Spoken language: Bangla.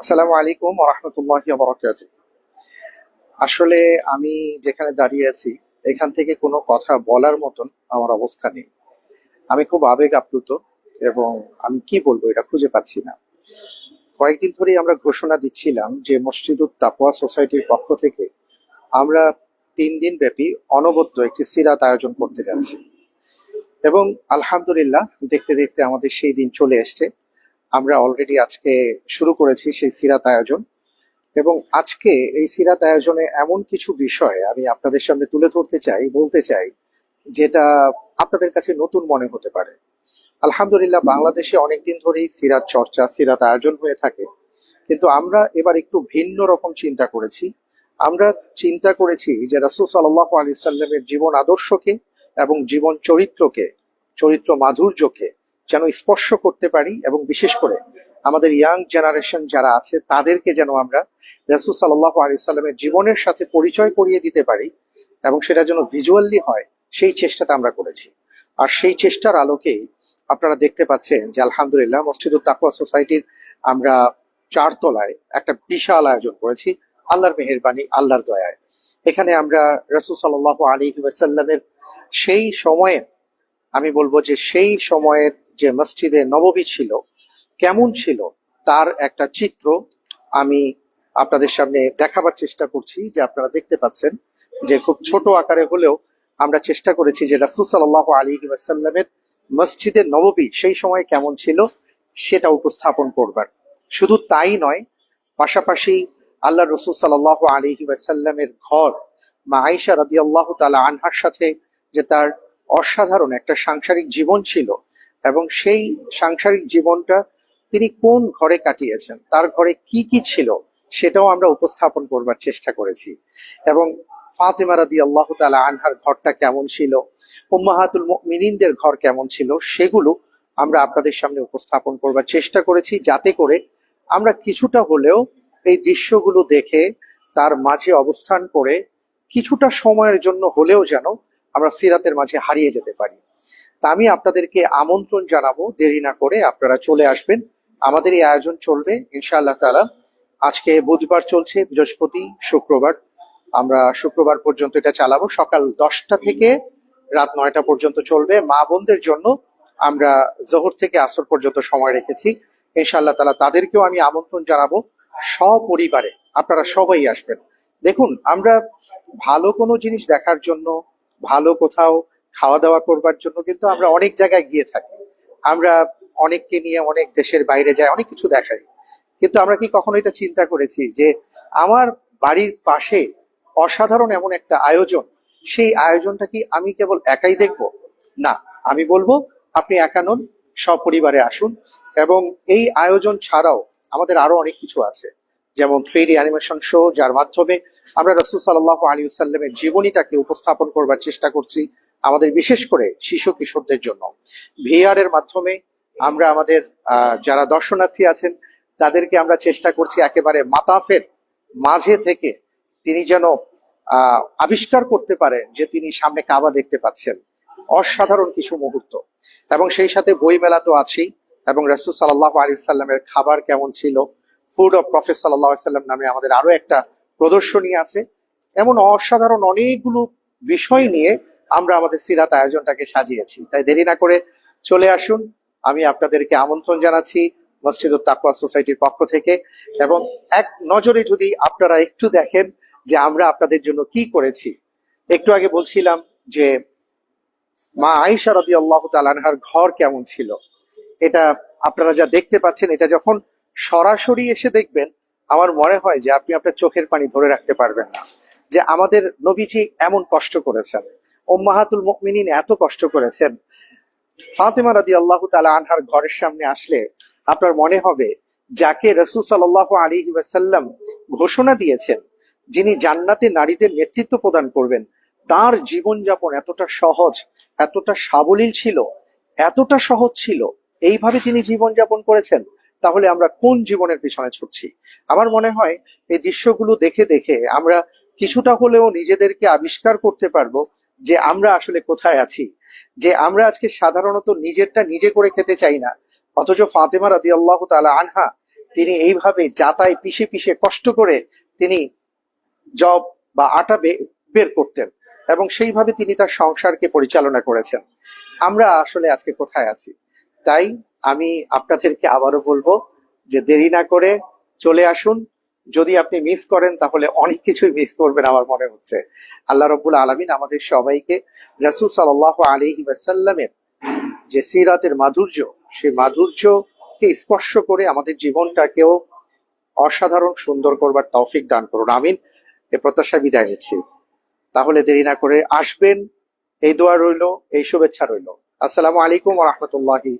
আসসালামু আলাইকুম রহমতুল্লাহ বরকাত আসলে আমি যেখানে দাঁড়িয়ে আছি, এখান থেকে কোনো কথা বলার মতন আমার অবস্থা নেই। আমি খুব আবেগ আপ্লুত এবং আমি কি বলব এটা খুঁজে পাচ্ছি না। কয়েকদিন ধরেই আমরা ঘোষণা দিচ্ছিলাম যে মসজিদুত তাপোয়া সোসাইটির পক্ষ থেকে আমরা তিন দিন ব্যাপী অনবদ্য একটি সিরাত আয়োজন করতে যাচ্ছি। এবং আলহামদুলিল্লাহ, দেখতে দেখতে আমাদের সেই দিন চলে এসছে। আমরা অলরেডি আজকে শুরু করেছি সেই সিরাত আয়োজন। এবং আজকে এই সিরাত আয়োজনে এমন কিছু বিষয় আমি আপনাদের সামনে তুলে ধরতে চাই, বলতে চাই, যেটা আপনাদের কাছে নতুন মনে হতে পারে। আলহামদুলিল্লাহ, বাংলাদেশে অনেকদিন ধরেই সিরাত চর্চা, সিরাত আয়োজন হয়ে থাকে। কিন্তু আমরা এবার একটু ভিন্ন রকম চিন্তা করেছি। আমরা চিন্তা করেছি যে রাসুল সাল্লাহ আলি সাল্লামের জীবন আদর্শকে এবং জীবন চরিত্রকে, চরিত্র মাধুর্যকে যেন স্পর্শ করতে পারি এবং বিশেষ করে আমাদের ইয়াং জেনারেশন যারা আছে, তাদেরকে যেন আমরা রাসুল সাল্লাহ আলি সাল্লামের জীবনের সাথে পরিচয় করিয়ে দিতে পারি এবং সেটা যেন ভিজুয়ালি হয়, সেই চেষ্টাটা আমরা করেছি। আর সেই চেষ্টার আলোকেই আপনারা দেখতে পাচ্ছেন যে আলহামদুলিল্লাহ মসজিদুল তাকুয়া সোসাইটির আমরা চারতলায় একটা বিশাল আয়োজন করেছি, আল্লাহর মেহেরবানি, আল্লাহর দয়ায়। এখানে আমরা রসুল সাল্লাহ আলী ওয়াসাল্লামের সেই সময়ে, আমি বলব যে সেই সময়ের যে মসজিদে নববী ছিল, কেমন ছিল তার একটা চিত্র আমি আপনাদের সামনে দেখাবার চেষ্টা করছি, যে আপনারা দেখতে পাচ্ছেন যে খুব ছোট আকারে হলেও আমরা চেষ্টা করেছি যে রাসুল সাল্লাহ আলী ওয়াসাল্লামের মসজিদে নববী সেই সময় কেমন ছিল সেটা উপস্থাপন করবার। শুধু তাই নয়, পাশাপাশি আল্লাহ রসুল সাল্লাহ আলী ওয়াসাল্লামের ঘর, মা আইসা রাদি আল্লাহ তালা আনহার সাথে যে তার অসাধারণ একটা সাংসারিক জীবন ছিল এবং সেই সাংসারিক জীবনটা তিনি কোন ঘরে কাটিয়েছেন? তার ঘরে কি কি ছিল? সেটাও আমরা উপস্থাপন করবার চেষ্টা করেছি। এবং ফাতেমা রাদি আল্লাহ তালা আনহার ঘরটা কেমন ছিল? উম্মাহাতুল মিনিনদের ঘর কেমন ছিল? সেগুলো আমরা আপনাদের সামনে উপস্থাপন করবার চেষ্টা করেছি যাতে করে আমরা কিছুটা হলেও এই দৃশ্যগুলো দেখে তার মাঝে অবস্থান করে কিছুটা সময়ের জন্য হলেও যেন আমরা সিরাতের মাঝে হারিয়ে যেতে পারি। তা আমি আপনাদেরকে আমন্ত্রণ জানাব, দেরি না করে আপনারা চলে আসবেন। আমাদের এই আয়োজন চলবে, ইনশাআল্লাহ তালা আজকে বুধবার চলছে, বৃহস্পতি, শুক্রবার। আমরা শুক্রবার পর্যন্ত এটা চালাবো। সকাল দশটা থেকে রাত নয়টা পর্যন্ত চলবে। মা বোনদের জন্য আমরা জোহর থেকে আসর পর্যন্ত সময় রেখেছি। ইনশাআল্লাহ তালা তাদেরকেও আমি আমন্ত্রণ জানাব। সপরিবারে আপনারা সবাই আসবেন। দেখুন, আমরা ভালো কোনো জিনিস দেখার জন্য, ভালো কোথাও খাওয়া দাওয়া করবার জন্য কিন্তু আমরা অনেক জায়গায় গিয়ে থাকি। আমরা অনেককে নিয়ে অনেক দেশের বাইরে যাই, অনেক কিছু দেখাই। কিন্তু আমরা কি কখনো এটা চিন্তা করেছি যে আমার বাড়ির পাশে অসাধারণ এমন একটা আয়োজন, সেই আয়োজনটা কি আমি কেবল একাই দেখব? না, আমি বলব আপনি একা নন, সপরিবারে আসুন এবং এই আয়োজন ছাড়াও আমাদের আরও অনেক কিছু আছে। যেমন থ্রি ডি অ্যানিমেশন শো যার মাধ্যমে আমরা রসুল সাল্লাহ আলী সাল্লামের জীবনীটাকে উপস্থাপন করবার চেষ্টা করছি। আমাদের বিশেষ করে শিশু কিশোরদের জন্য। ভিআর এর মাধ্যমে আমরা আমাদের যারা দর্শনার্থী আছেন, তাদেরকে আমরা চেষ্টা করছি একেবারে মাতাফের মাঝে থেকে তিনি যেন আবিষ্কার করতে পারেন যে তিনি সামনে কাবা দেখতে পাচ্ছেন। অসাধারণ কিছু মুহূর্ত। এবং সেই সাথে বই মেলা তো আছেই। এবং রসুল সাল্লাহ আলী সাল্লামের খাবার কেমন ছিল? ফুড অফ প্রফেস সাল্লাম নামে আমাদের আরও একটা প্রদর্শনী আছে। এমন অসাধারণ অনেকগুলো বিষয় নিয়ে আমরা আমাদের সিরাত আয়োজনটাকে সাজিয়েছি। তাই দেরি না করে চলে আসুন। আমি আপনাদেরকে আমন্ত্রণ জানাচ্ছি মসজিদ তাকুয়া সোসাইটির পক্ষ থেকে এবং এক নজরে যদি আপনারা একটু দেখেন যে আমরা আপনাদের জন্য কি করেছি। একটু আগে বলছিলাম যে মা আইসা রদি আল্লাহ তালানহার ঘর কেমন ছিল। এটা আপনারা যা দেখতে পাচ্ছেন, এটা যখন সরাসরি এসে দেখবেন, আমার মনে হয় যে আপনি আপনার চোখের পানি ধরে রাখতে পারবেন না। যে আমাদের নবীজি এমন কষ্ট করেছেন। ওম্মাহাতুল মুমিনিন এত কষ্ট করেছেন। ফাতেমা রাদি আল্লাহ তালা আনহার ঘরের সামনে আসলে আপনার মনে হবে, যাকে রসুল সাল্লাহ আলী ওয়াসাল্লাম ঘোষণা দিয়েছেন, যিনি জান্নাতে নারীদের নেতৃত্ব প্রদান করবেন, তার জীবনযাপন এতটা সহজ, এতটা সাবলীল ছিল, এতটা সহজ ছিল, এইভাবে তিনি জীবনযাপন করেছেন, তাহলে আমরা কোন জীবনের পিছনে ছুটছি? আমার মনে হয়, এই দৃশ্যগুলো দেখে দেখে আমরা কিছুটা হলেও নিজেদেরকে আবিষ্কার করতে পারব যে আমরা আসলে কোথায় আছি, যে আমরা আজকে সাধারণত নিজেরটা নিজে করে খেতে চাই না। অথচ ফাতেমা রাদি আল্লাহ তালা আনহা, তিনি এইভাবে যাতায় পিষে পিষে কষ্ট করে তিনি জব বা আটা বের করতেন এবং সেইভাবে তিনি তার সংসারকে পরিচালনা করেছেন। আমরা আসলে আজকে কোথায় আছি? তাই আমি আপনাদেরকে আবারও বলব যে দেরি না করে চলে আসুন যদি আপনি মিস করেন, তাহলে অনেক কিছুই মিস করবেন আমার মনে হচ্ছে। আল্লাহ রব্বুল আলমিন আমাদের সবাইকে রাসূল সাল্লাহ আলহি ওয়াসাল্লামের যে সিরাতের মাধুর্য, সেই মাধুর্যকে স্পর্শ করে আমাদের জীবনটাকেও অসাধারণ সুন্দর করবার তৌফিক দান করুন। আমিন। এ প্রত্যাশা বিদায় নিচ্ছি। তাহলে দেরি না করে আসবেন। এই দোয়া রইল, এই শুভেচ্ছা রইল। আসসালামু আলাইকুম রহমতুল্লাহি